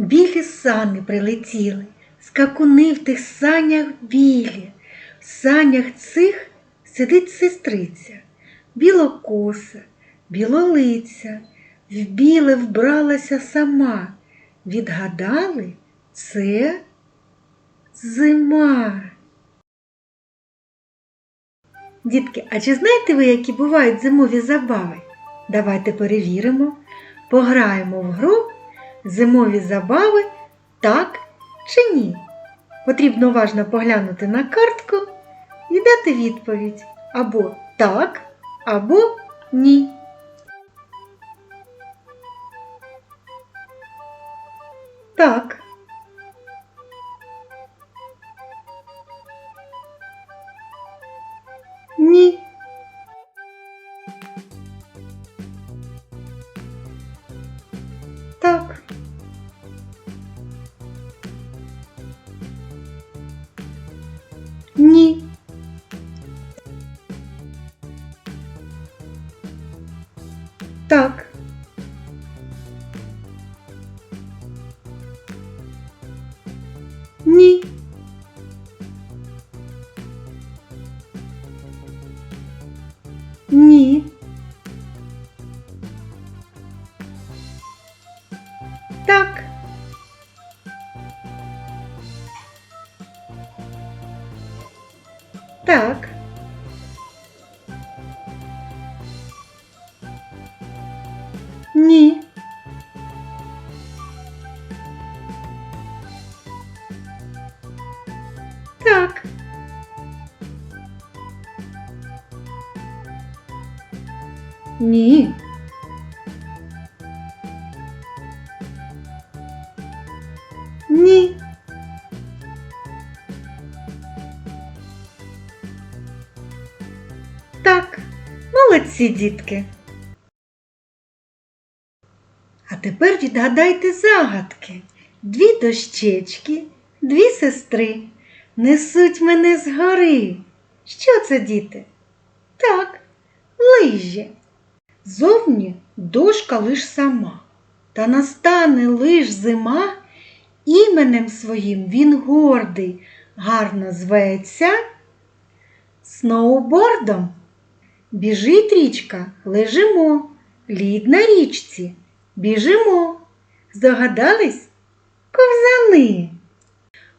Білі сани прилетіли, скакуни в тих санях білі. В санях цих сидить сестриця, білокоса, білолиця, в біле вбралася сама. Відгадали це зима. Дітки, а чи знаєте ви, які бувають зимові забави? Давайте перевіримо, пограємо в гру зимові забави так чи ні. Потрібно уважно поглянути на картку і дати відповідь або так, або ні. Так. Ні. Ні. Так. Ні. Ні. Так, молодці, дітки. А тепер відгадайте загадки. Дві дощечки, дві сестри несуть мене з гори. Що це, діти? Так, лижі. Зовні дошка лиш сама, та настане лиш зима, іменем своїм він гордий, гарно зветься сноубордом. Біжить річка, лежимо, лід на річці, біжимо. Здогадались? Ковзани.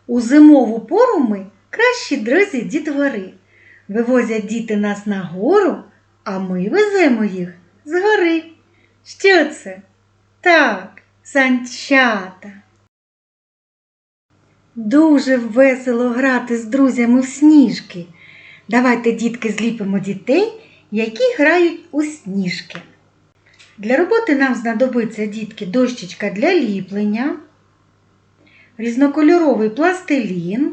У зимову пору ми кращі друзі дітвори. Вивозять діти нас на гору, а ми веземо їх з гори. Що це? Так, санчата. Дуже весело грати з друзями в сніжки. Давайте, дітки, зліпимо дітей, які грають у сніжки. Для роботи нам знадобиться дітки дощечка для ліплення, різнокольоровий пластилін,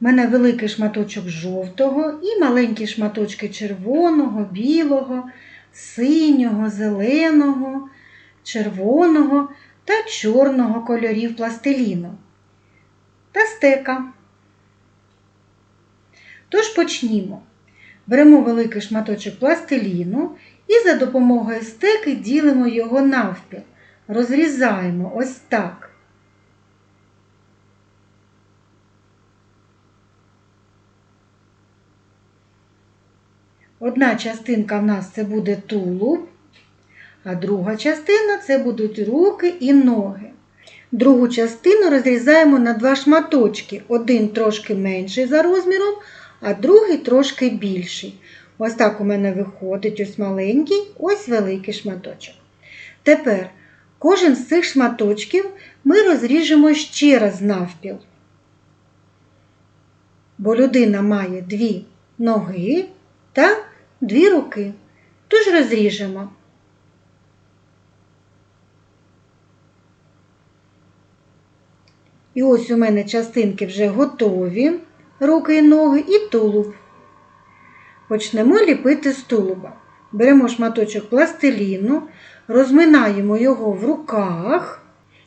в мене великий шматочок жовтого і маленькі шматочки червоного, білого, синього, зеленого, червоного та чорного кольорів пластиліну та стека. Тож почнімо. Беремо великий шматочок пластиліну і за допомогою стеки ділимо його навпіл. Розрізаємо ось так. Одна частинка в нас це буде тулуб, а друга частина це будуть руки і ноги. Другу частину розрізаємо на два шматочки. Один трошки менший за розміром, а другий трошки більший. Ось так у мене виходить ось маленький, ось великий шматочок. Тепер кожен з цих шматочків ми розріжемо ще раз навпіл. Бо людина має дві ноги та дві руки. Тож розріжемо. І ось у мене частинки вже готові, руки і ноги і тулуб. Почнемо ліпити з тулуба. Беремо шматочок пластиліну, розминаємо його в руках,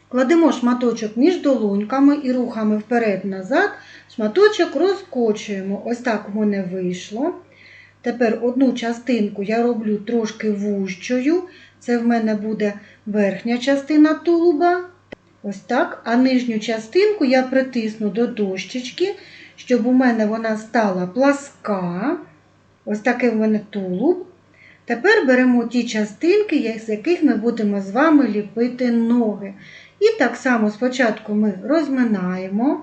кладемо шматочок між долоньками і рухами вперед-назад, шматочок розкочуємо. Ось так у мене вийшло. Тепер одну частинку я роблю трошки вужчою. Це в мене буде верхня частина тулуба. Ось так. А нижню частинку я притисну до дощечки, щоб у мене вона стала пласка. Ось такий в мене тулуб. Тепер беремо ті частинки, з яких ми будемо з вами ліпити ноги. І так само спочатку ми розминаємо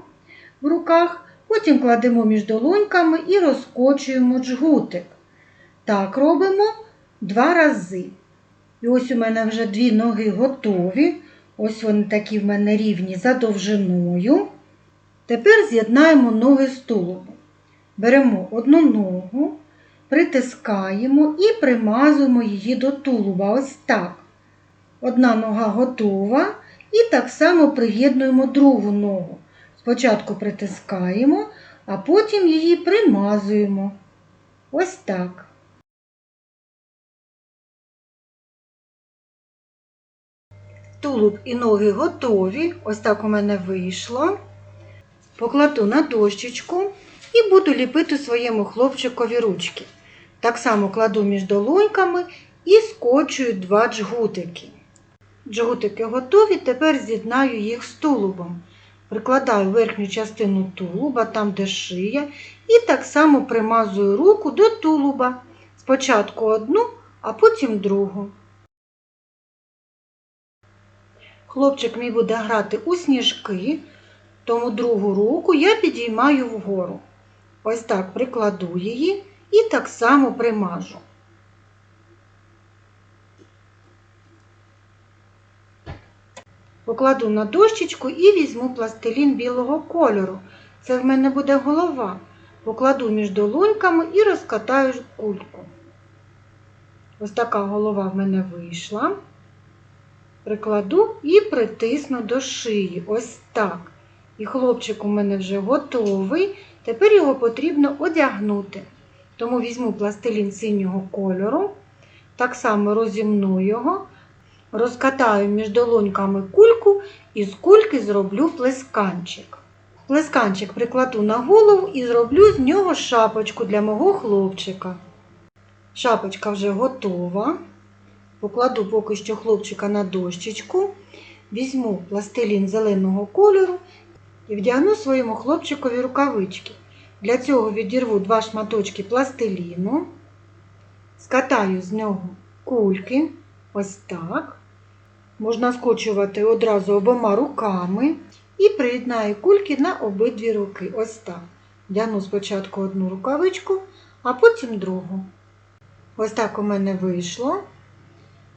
в руках, потім кладемо між долоньками і розкочуємо джгутик. Так робимо два рази. І ось у мене вже дві ноги готові. Ось вони такі в мене рівні за довжиною. Тепер з'єднаємо ноги з тулубом. Беремо одну ногу, притискаємо і примазуємо її до тулуба. Ось так. Одна нога готова. І так само приєднуємо другу ногу. Спочатку притискаємо, а потім її примазуємо. Ось так. Тулуб і ноги готові. Ось так у мене вийшло. Покладу на дощечку і буду ліпити своєму хлопчикові ручки. Так само кладу між долоньками і скочую два джгутики. Джгутики готові, тепер з'єднаю їх з тулубом. Прикладаю верхню частину тулуба, там де шия, і так само примазую руку до тулуба. Спочатку одну, а потім другу. Хлопчик мій буде грати у сніжки, тому другу руку я підіймаю вгору. Ось так прикладу її і так само примажу. Покладу на дощечку і візьму пластилін білого кольору. Це в мене буде голова. Покладу між долоньками і розкатаю кульку. Ось така голова в мене вийшла. Прикладу і притисну до шиї. Ось так. І хлопчик у мене вже готовий. Тепер його потрібно одягнути. Тому візьму пластилін синього кольору, так само розімну його, розкатаю між долоньками кульку і з кульки зроблю плесканчик. Плесканчик прикладу на голову і зроблю з нього шапочку для мого хлопчика. Шапочка вже готова. Покладу поки що хлопчика на дощечку, візьму пластилін зеленого кольору і вдягну своєму хлопчикові рукавички. Для цього відірву два шматочки пластиліну, скатаю з нього кульки, ось так. Можна скочувати одразу обома руками і приєднаю кульки на обидві руки. Ось так. Вдягну спочатку одну рукавичку, а потім другу. Ось так у мене вийшло.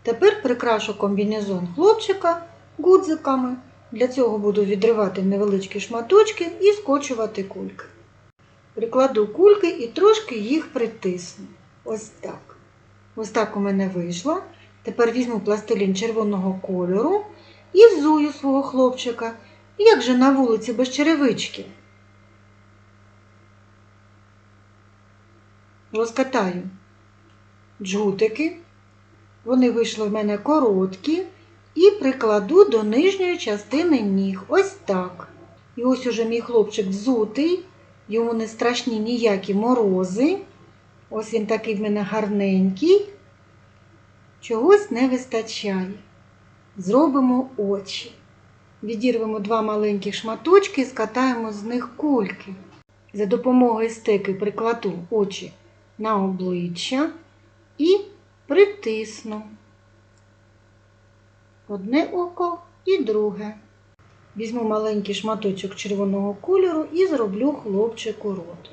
Тепер прикрашу комбінезон хлопчика гудзиками. Для цього буду відривати невеличкі шматочки і скочувати кульки. Прикладу кульки і трошки їх притисну. Ось так. Ось так у мене вийшло. Тепер візьму пластилін червоного кольору і взую свого хлопчика. Як же на вулиці без черевички? Розкатаю джгутики. Вони вийшли в мене короткі. І прикладу до нижньої частини ніг. Ось так. І ось уже мій хлопчик взутий, йому не страшні ніякі морози. Ось він такий в мене гарненький. Чогось не вистачає. Зробимо очі. Відірвемо два маленькі шматочки і скатаємо з них кульки. За допомогою стеки прикладу очі на обличчя і притисну. Одне око і друге. Візьму маленький шматочок червоного кольору і зроблю хлопчику рот.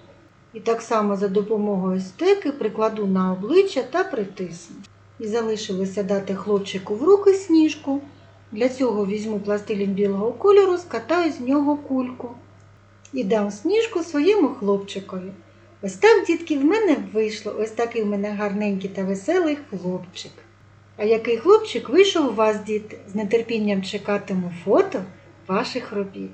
І так само за допомогою стеки прикладу на обличчя та притисну. І залишилося дати хлопчику в руки сніжку. Для цього візьму пластилін білого кольору, скатаю з нього кульку і дам сніжку своєму хлопчикові. Ось так, дітки, в мене вийшло. Ось такий в мене гарненький та веселий хлопчик. А який хлопчик вийшов у вас, діти? З нетерпінням чекатиму фото ваших робіт.